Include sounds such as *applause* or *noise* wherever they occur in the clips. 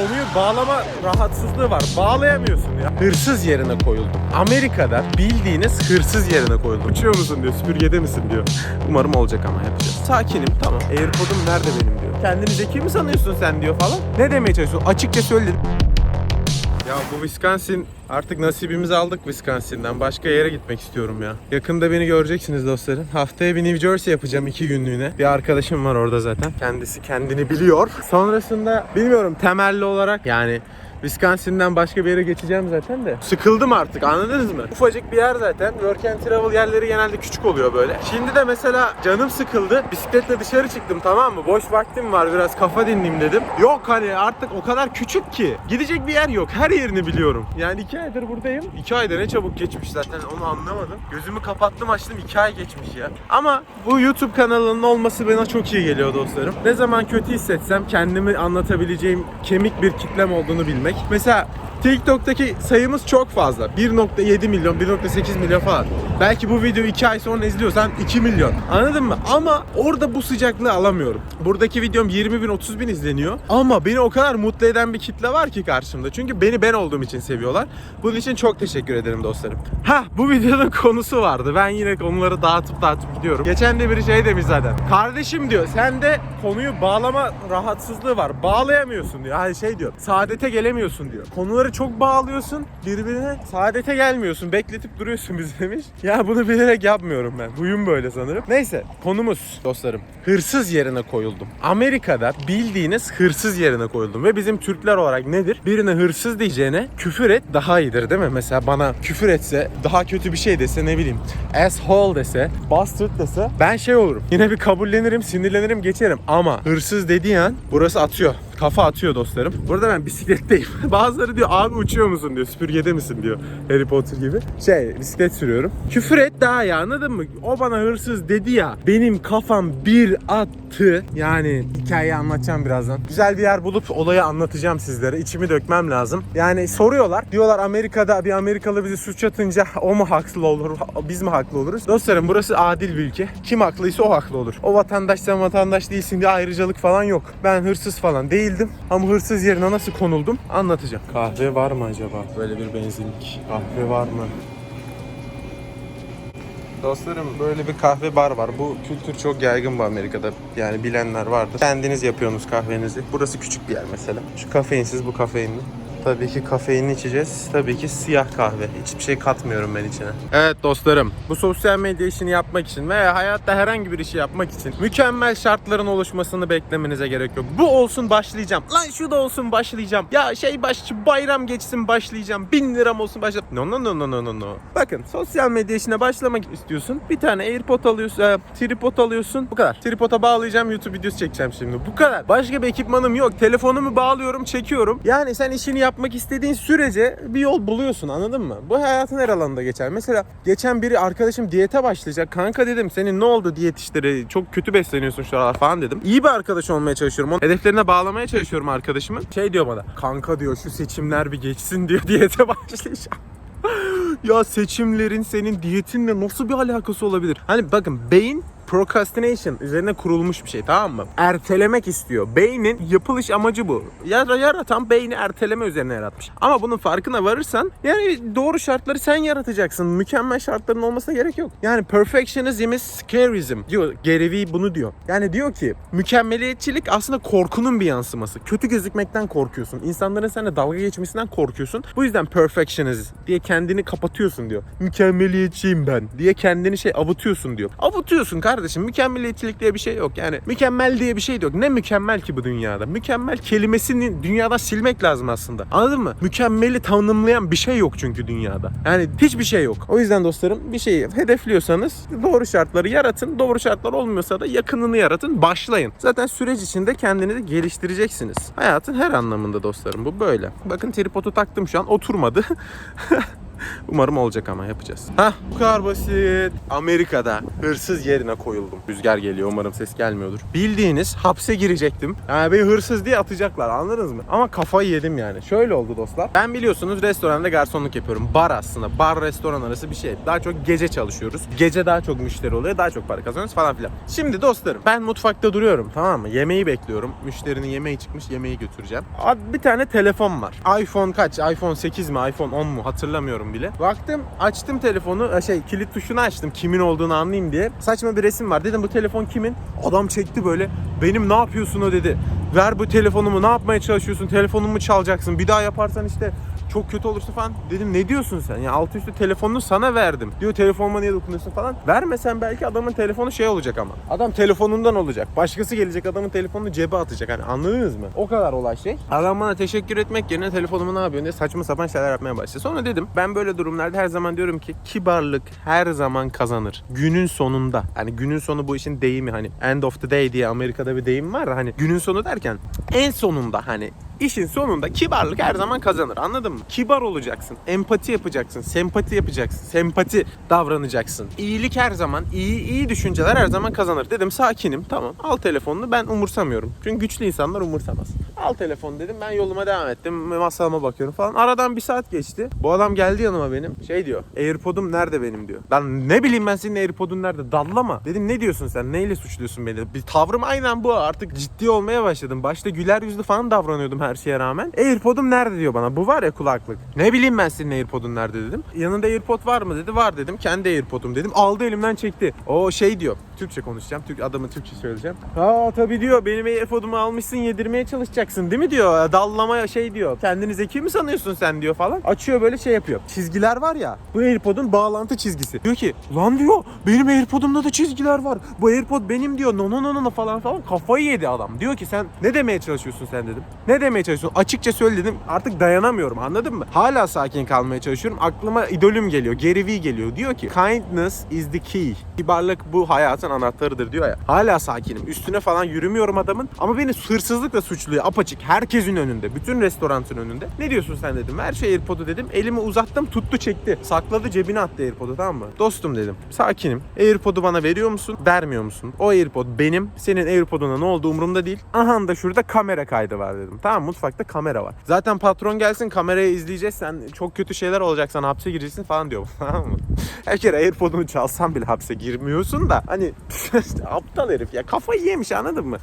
Konuyu bağlama rahatsızlığı var. Bağlayamıyorsun ya. Hırsız yerine koyuldum. Amerika'da bildiğiniz hırsız yerine koyuldum. Uçuyor musun diyor, süpürgede misin diyor. Umarım olacak ama yapacağız. Sakinim tamam. Airpod'um nerede benim diyor. Kendini zeki mi sanıyorsun sen diyor falan. Ne demeye çalışıyorsun? Açıkça söyledim. Bu Wisconsin artık nasibimizi aldık Wisconsin'den. Başka yere gitmek istiyorum ya. Yakında beni göreceksiniz dostlarım. Haftaya bir New Jersey yapacağım iki günlüğüne. Bir arkadaşım var orada zaten. Kendisi kendini biliyor. Sonrasında bilmiyorum temelli olarak yani Wisconsin'den başka bir yere geçeceğim zaten de. Sıkıldım artık anladınız mı? Ufacık bir yer zaten. Work and travel yerleri genelde küçük oluyor böyle. Şimdi de mesela canım sıkıldı. Bisikletle dışarı çıktım tamam mı? Boş vaktim var biraz kafa dinleyeyim dedim. Yok hani artık o kadar küçük ki. Gidecek bir yer yok. Her yerini biliyorum. Yani iki aydır buradayım. İki ayda ne çabuk geçmiş zaten onu anlamadım. Gözümü kapattım açtım iki ay geçmiş ya. Ama bu YouTube kanalının olması bana çok iyi geliyor dostlarım. Ne zaman kötü hissetsem kendimi anlatabileceğim kemik bir kitlem olduğunu bilmek. Mesela TikTok'taki sayımız çok fazla. 1.7 milyon, 1.8 milyon falan. Belki bu videoyu 2 ay sonra izliyorsan 2 milyon. Anladın mı? Ama orada bu sıcaklığı alamıyorum. Buradaki videom 20 bin, 30 bin izleniyor. Ama beni o kadar mutlu eden bir kitle var ki karşımda. Çünkü beni ben olduğum için seviyorlar. Bunun için çok teşekkür ederim dostlarım. Ha bu videonun konusu vardı. Ben yine konuları dağıtıp dağıtıp gidiyorum. Geçen de bir şey demiş zaten. Kardeşim diyor sende konuyu bağlama rahatsızlığı var. Bağlayamıyorsun diyor. Hani şey diyor. Saadete gelemiyorsun diyor. Konuları çok bağlıyorsun birbirine. Saadete gelmiyorsun. Bekletip duruyorsun bizi demiş. Ya bunu bilerek yapmıyorum ben. Huyum böyle sanırım. Neyse konumuz dostlarım. Hırsız yerine koyuldum. Amerika'da bildiğiniz hırsız yerine koyuldum. Ve bizim Türkler olarak nedir? Birine hırsız diyeceğine küfür et daha iyidir değil mi? Mesela bana küfür etse daha kötü bir şey dese ne bileyim asshole dese bastard dese ben şey olurum. Yine bir kabullenirim sinirlenirim geçerim. Ama hırsız dediği an burası atıyor. Kafa atıyor dostlarım. Burada ben bisikletteyim. *laughs* Bazıları diyor abi uçuyor musun diyor. Süpürgede misin diyor. Harry Potter gibi. Şey bisiklet sürüyorum. Küfür et daha ya anladın mı? O bana hırsız dedi ya. Benim kafam bir attı. Yani hikayeyi anlatacağım birazdan. Güzel bir yer bulup olayı anlatacağım sizlere. İçimi dökmem lazım. Yani soruyorlar. Diyorlar Amerika'da bir Amerikalı bizi suç atınca o mu haklı olur? Biz mi haklı oluruz? Dostlarım burası adil bir ülke. Kim haklıysa o haklı olur. O vatandaş sen vatandaş değilsin diye ayrıcalık falan yok. Ben hırsız falan değildim. Ama hırsız yerine nasıl konuldum anlatacağım. Kahve var mı acaba? Böyle bir benzinlik. Kahve var mı? Dostlarım böyle bir kahve bar var. Bu kültür çok yaygın bu Amerika'da. Yani bilenler vardır. Kendiniz yapıyorsunuz kahvenizi. Burası küçük bir yer mesela. Şu kafeinsiz bu kafeinli. Tabii ki kafeinli içeceğiz. Tabii ki siyah kahve. Hiçbir şey katmıyorum ben içine. Evet dostlarım. Bu sosyal medya işini yapmak için veya hayatta herhangi bir işi yapmak için mükemmel şartların oluşmasını beklemenize gerek yok. Bu olsun başlayacağım. Lan şu da olsun başlayacağım. Ya şey baş bayram geçsin başlayacağım. Bin liram olsun başlayacağım. No no no no no no no. Bakın sosyal medya işine başlamak istiyorsun. Bir tane AirPod alıyorsun. E, tripod alıyorsun. Bu kadar. Tripoda bağlayacağım. YouTube videosu çekeceğim şimdi. Bu kadar. Başka bir ekipmanım yok. Telefonumu bağlıyorum çekiyorum. Yani sen işini yapmak istediğin sürece bir yol buluyorsun anladın mı? Bu hayatın her alanında geçer. Mesela geçen biri arkadaşım diyete başlayacak. Kanka dedim senin ne oldu diyet işleri? Çok kötü besleniyorsun şu aralar falan dedim. İyi bir arkadaş olmaya çalışıyorum. Onu hedeflerine bağlamaya çalışıyorum arkadaşımın. Şey diyor bana. Kanka diyor şu seçimler bir geçsin diyor *laughs* diyete başlayacağım. ya seçimlerin senin diyetinle nasıl bir alakası olabilir? Hani bakın beyin procrastination üzerine kurulmuş bir şey tamam mı? Ertelemek istiyor. Beynin yapılış amacı bu. Yar yaratan beyni erteleme üzerine yaratmış. Ama bunun farkına varırsan yani doğru şartları sen yaratacaksın. Mükemmel şartların olmasına gerek yok. Yani perfectionism is scarism diyor. Vee bunu diyor. Yani diyor ki mükemmeliyetçilik aslında korkunun bir yansıması. Kötü gözükmekten korkuyorsun. İnsanların seninle dalga geçmesinden korkuyorsun. Bu yüzden perfectionism diye kendini kapatıyorsun diyor. Mükemmeliyetçiyim ben diye kendini şey avutuyorsun diyor. Avutuyorsun kardeşim. Mükemmeliyetçilik diye bir şey yok. Yani mükemmel diye bir şey de yok. Ne mükemmel ki bu dünyada? Mükemmel kelimesini dünyada silmek lazım aslında. Anladın mı? Mükemmeli tanımlayan bir şey yok çünkü dünyada. Yani hiçbir şey yok. O yüzden dostlarım bir şeyi hedefliyorsanız doğru şartları yaratın. Doğru şartlar olmuyorsa da yakınını yaratın. Başlayın. Zaten süreç içinde kendinizi geliştireceksiniz. Hayatın her anlamında dostlarım bu böyle. Bakın tripodu taktım şu an oturmadı. *laughs* Umarım olacak ama yapacağız. Hah bu kadar basit. Amerika'da hırsız yerine koyuldum. Rüzgar geliyor umarım ses gelmiyordur. Bildiğiniz hapse girecektim. Yani beni hırsız diye atacaklar anladınız mı? Ama kafayı yedim yani. Şöyle oldu dostlar. Ben biliyorsunuz restoranda garsonluk yapıyorum. Bar aslında. Bar restoran arası bir şey. Daha çok gece çalışıyoruz. Gece daha çok müşteri oluyor. Daha çok para kazanıyoruz falan filan. Şimdi dostlarım ben mutfakta duruyorum tamam mı? Yemeği bekliyorum. Müşterinin yemeği çıkmış yemeği götüreceğim. Bir tane telefon var. iPhone kaç? iPhone 8 mi? iPhone 10 mu? Hatırlamıyorum bile. Baktım açtım telefonu. Şey kilit tuşunu açtım. Kimin olduğunu anlayayım diye. Saçma bir resim var. Dedim bu telefon kimin? Adam çekti böyle. Benim ne yapıyorsun o dedi. Ver bu telefonumu ne yapmaya çalışıyorsun? Telefonumu çalacaksın. Bir daha yaparsan işte çok kötü olursa falan. Dedim ne diyorsun sen? Ya altı üstü telefonunu sana verdim. Diyor telefonuma niye dokunuyorsun falan. Vermesen belki adamın telefonu şey olacak ama. Adam telefonundan olacak. Başkası gelecek adamın telefonunu cebe atacak. Hani anladınız mı? O kadar olay şey. Adam bana teşekkür etmek yerine telefonumu ne yapıyorsun diye saçma sapan şeyler yapmaya başladı. Sonra dedim ben böyle durumlarda her zaman diyorum ki kibarlık her zaman kazanır. Günün sonunda. Hani günün sonu bu işin deyimi hani end of the day diye Amerika'da bir deyim var. Hani günün sonu derken en sonunda hani İşin sonunda kibarlık her zaman kazanır anladın mı? Kibar olacaksın, empati yapacaksın, sempati yapacaksın, sempati davranacaksın. İyilik her zaman, iyi iyi düşünceler her zaman kazanır. Dedim sakinim tamam al telefonunu ben umursamıyorum. Çünkü güçlü insanlar umursamaz. Al telefonu dedim ben yoluma devam ettim masalama bakıyorum falan. Aradan bir saat geçti. Bu adam geldi yanıma benim şey diyor Airpod'um nerede benim diyor. Ben ne bileyim ben senin Airpod'un nerede dallama. Dedim ne diyorsun sen neyle suçluyorsun beni? Bir tavrım aynen bu artık ciddi olmaya başladım. Başta güler yüzlü falan davranıyordum her şeye rağmen. Airpod'um nerede diyor bana. Bu var ya kulaklık. Ne bileyim ben senin Airpod'un nerede dedim. Yanında Airpod var mı dedi. Var dedim. Kendi Airpod'um dedim. Aldı elimden çekti. O şey diyor. Türkçe konuşacağım. Türk adamı Türkçe söyleyeceğim. Aa tabii diyor. Benim Airpod'umu almışsın yedirmeye çalışacaksın değil mi diyor. Dallama şey diyor. Kendini zeki mi sanıyorsun sen diyor falan. Açıyor böyle şey yapıyor. Çizgiler var ya. Bu Airpod'un bağlantı çizgisi. Diyor ki lan diyor benim Airpod'umda da çizgiler var. Bu Airpod benim diyor. No no no no falan falan. Kafayı yedi adam. Diyor ki sen ne demeye çalışıyorsun sen dedim. Ne demeye çalışıyorsun? Açıkça söyle dedim. Artık dayanamıyorum anladın mı? Hala sakin kalmaya çalışıyorum. Aklıma idolüm geliyor. Gary Vee geliyor. Diyor ki kindness is the key. Kibarlık bu hayatın anahtarıdır diyor ya. Hala sakinim. Üstüne falan yürümüyorum adamın. Ama beni hırsızlıkla suçluyor. Apaçık. Herkesin önünde. Bütün restoranın önünde. Ne diyorsun sen dedim. Ver şu Airpod'u dedim. Elimi uzattım. Tuttu çekti. Sakladı cebine attı Airpod'u tamam mı? Dostum dedim. Sakinim. Airpod'u bana veriyor musun? Vermiyor musun? O Airpod benim. Senin Airpod'una ne oldu umurumda değil. Aha da şurada kamera kaydı var dedim. Tamam mutfakta kamera var. Zaten patron gelsin kamerayı izleyeceğiz. Sen çok kötü şeyler olacak sana hapse gireceksin falan diyor. *laughs* Tamam mı? Her kere Airpod'unu çalsan bile hapse girmiyorsun da hani *laughs* aptal herif ya kafayı yemiş anladın mı?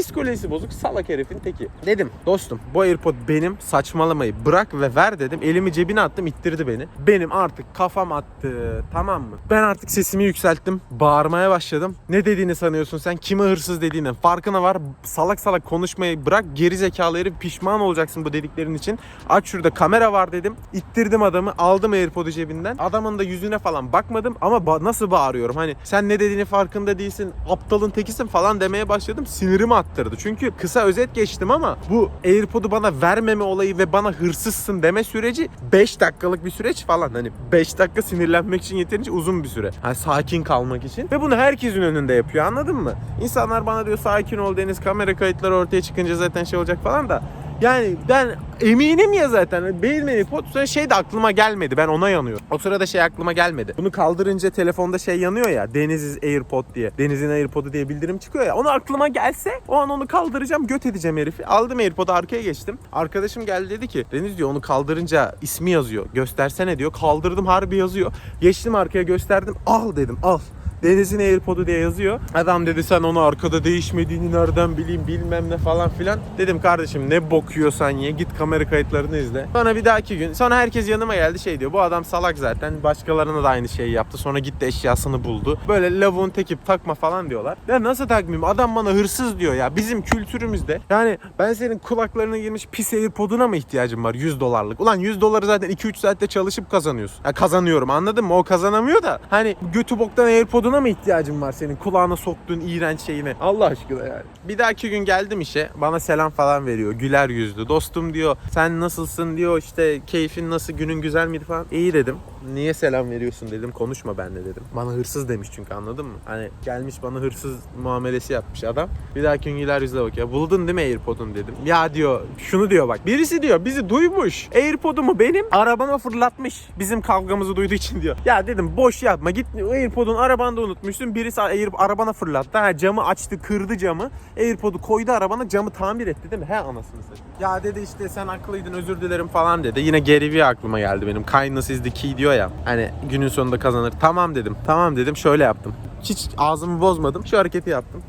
Psikolojisi bozuk salak herifin teki. Dedim dostum bu Airpod benim saçmalamayı bırak ve ver dedim. Elimi cebine attım ittirdi beni. Benim artık kafam attı tamam mı? Ben artık sesimi yükselttim. Bağırmaya başladım. Ne dediğini sanıyorsun sen? Kime hırsız dediğinin farkına var. Salak salak konuşmayı bırak. Geri zekalı herif pişman olacaksın bu dediklerin için. Aç şurada kamera var dedim. İttirdim adamı. Aldım Airpod'u cebinden. Adamın da yüzüne falan bakmadım ama ba- nasıl bağırıyorum? Hani sen ne dediğini farkında değilsin. Aptalın tekisin falan demeye başladım. Sinirimi attırdı. Çünkü kısa özet geçtim ama bu Airpod'u bana vermeme olayı ve bana hırsızsın deme süreci 5 dakikalık bir süreç falan. Hani 5 dakika sinirlenmek için yeterince uzun bir süre. Hani sakin kalmak için. Ve bunu herkesin önünde yapıyor anladın mı? İnsanlar bana diyor sakin ol Deniz kamera kayıtları ortaya çıkınca zaten şey olacak falan da yani ben eminim ya zaten. Airpod sonra şey de aklıma gelmedi. Ben ona yanıyorum. O sırada şey aklıma gelmedi. Bunu kaldırınca telefonda şey yanıyor ya. Deniz's Airpod diye. Deniz'in Airpod'u diye bildirim çıkıyor ya. Onu aklıma gelse o an onu kaldıracağım. Göt edeceğim herifi. Aldım Airpod'u arkaya geçtim. Arkadaşım geldi dedi ki Deniz diyor onu kaldırınca ismi yazıyor. Göstersene diyor. Kaldırdım harbi yazıyor. Geçtim arkaya gösterdim. Al dedim al. Deniz'in Airpod'u diye yazıyor. Adam dedi sen onu arkada değişmediğini nereden bileyim bilmem ne falan filan. Dedim kardeşim ne bok yiyorsan ye git kamera kayıtlarını izle. Sonra bir dahaki gün sonra herkes yanıma geldi şey diyor bu adam salak zaten başkalarına da aynı şeyi yaptı. Sonra gitti eşyasını buldu. Böyle lavuğun tekip takma falan diyorlar. Ya nasıl takmayayım adam bana hırsız diyor ya bizim kültürümüzde. Yani ben senin kulaklarına girmiş pis Airpod'una mı ihtiyacım var 100 dolarlık? Ulan 100 doları zaten 2-3 saatte çalışıp kazanıyorsun. Ya kazanıyorum anladın mı? O kazanamıyor da hani götü boktan Airpod'una mı ihtiyacın var senin kulağına soktuğun iğrenç şeyine? Allah aşkına yani. Bir dahaki gün geldim işe bana selam falan veriyor. Güler yüzlü. Dostum diyor sen nasılsın diyor işte keyfin nasıl günün güzel miydi falan. İyi dedim. Niye selam veriyorsun dedim. Konuşma benimle dedim. Bana hırsız demiş çünkü anladın mı? Hani gelmiş bana hırsız muamelesi yapmış adam. Bir dahaki gün güler yüzle bakıyor. Buldun değil mi Airpod'un dedim. Ya diyor şunu diyor bak. Birisi diyor bizi duymuş. Airpod'umu benim arabama fırlatmış. Bizim kavgamızı duyduğu için diyor. Ya dedim boş yapma git Airpod'un arabanda unutmuşsun. Birisi Air, arabana fırlattı. Ha, camı açtı kırdı camı. Airpod'u koydu arabana camı tamir etti değil mi? He anasını satayım. Ya dedi işte sen haklıydın özür dilerim falan dedi. Yine geri bir aklıma geldi benim. Kindness is the key diyor ya. Hani günün sonunda kazanır. Tamam dedim. Tamam dedim şöyle yaptım. Hiç ağzımı bozmadım. Şu hareketi yaptım.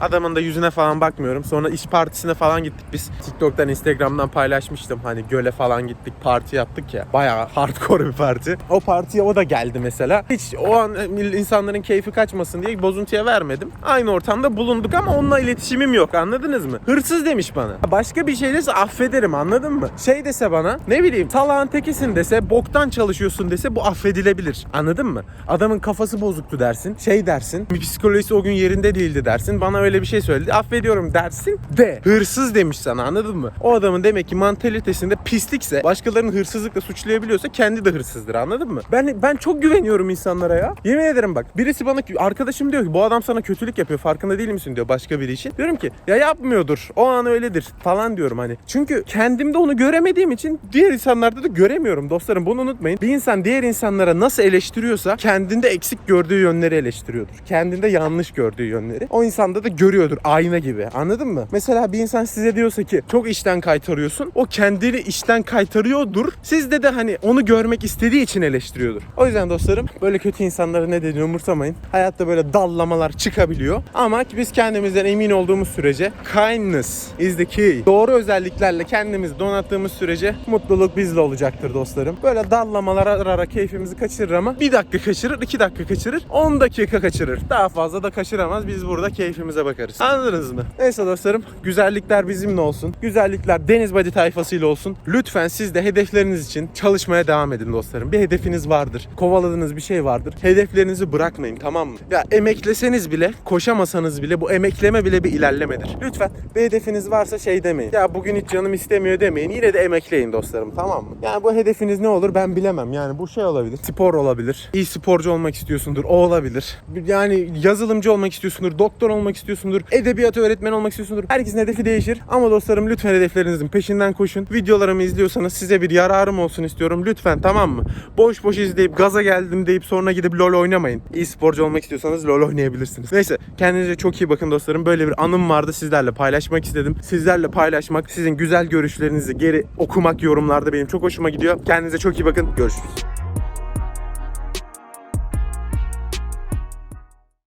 Adamın da yüzüne falan bakmıyorum. Sonra iş partisine falan gittik biz. TikTok'tan, Instagram'dan paylaşmıştım. Hani göle falan gittik, parti yaptık ya. Bayağı hardcore bir parti. O partiye o da geldi mesela. Hiç o an insanların keyfi kaçmasın diye bozuntuya vermedim. Aynı ortamda bulunduk ama onunla iletişimim yok anladınız mı? Hırsız demiş bana. Başka bir şey dese affederim anladın mı? Şey dese bana ne bileyim salağın tekisin dese boktan çalışıyorsun dese bu affedilebilir. Anladın mı? Adamın kafası bozuktu dersin. Şey dersin. Psikolojisi o gün yerinde değildi dersin. Bana öyle bir şey söyledi. Affediyorum dersin de hırsız demiş sana anladın mı? O adamın demek ki mantalitesinde pislikse başkalarını hırsızlıkla suçlayabiliyorsa kendi de hırsızdır anladın mı? Ben ben çok güveniyorum insanlara ya. Yemin ederim bak birisi bana arkadaşım diyor ki bu adam sana kötülük yapıyor farkında değil misin diyor başka biri için. Diyorum ki ya yapmıyordur o an öyledir falan diyorum hani. Çünkü kendimde onu göremediğim için diğer insanlarda da göremiyorum dostlarım bunu unutmayın. Bir insan diğer insanlara nasıl eleştiriyorsa kendinde eksik gördüğü yönleri eleştiriyordur. Kendinde yanlış gördüğü yönleri. O insanda da görüyordur ayna gibi anladın mı? Mesela bir insan size diyorsa ki çok işten kaytarıyorsun. O kendini işten kaytarıyordur. Sizde de hani onu görmek istediği için eleştiriyordur. O yüzden dostlarım böyle kötü insanları ne dediğini umursamayın. Hayatta böyle dallamalar çıkabiliyor. Ama biz kendimizden emin olduğumuz sürece kindness is the key. Doğru özelliklerle kendimizi donattığımız sürece mutluluk bizle olacaktır dostlarım. Böyle dallamalar ara ara keyfimizi kaçırır ama bir dakika kaçırır, iki dakika kaçırır, 10 dakika kaçırır. Daha fazla da kaçıramaz. Biz burada keyfimize bakarız. Anladınız mı? Neyse dostlarım güzellikler bizimle olsun. Güzellikler Deniz Body tayfasıyla olsun. Lütfen siz de hedefleriniz için çalışmaya devam edin dostlarım. Bir hedefiniz vardır. Kovaladığınız bir şey vardır. Hedeflerinizi bırakmayın tamam mı? Ya emekleseniz bile, koşamasanız bile bu emekleme bile bir ilerlemedir. Lütfen bir hedefiniz varsa şey demeyin. Ya bugün hiç canım istemiyor demeyin. Yine de emekleyin dostlarım tamam mı? Yani bu hedefiniz ne olur ben bilemem. Yani bu şey olabilir. Spor olabilir. İyi sporcu olmak istiyorsundur. O olabilir. Yani yazılımcı olmak istiyorsundur. Doktor olmak istiyorsundur. Edebiyat öğretmeni olmak istiyorsundur. Herkesin hedefi değişir. Ama dostlarım lütfen hedeflerinizin peşinden koşun. Videolarımı izliyorsanız size bir yararım olsun istiyorum. Lütfen tamam mı? Boş boş izleyip gaza geldim deyip sonra gidip LoL oynamayın. İyi sporcu olmak istiyorsanız LoL oynayabilirsiniz. Neyse kendinize çok iyi bakın dostlarım. Böyle bir anım vardı sizlerle paylaşmak istedim. Sizlerle paylaşmak, sizin güzel görüşlerinizi geri okumak yorumlarda benim çok hoşuma gidiyor. Kendinize çok iyi bakın. Görüşürüz.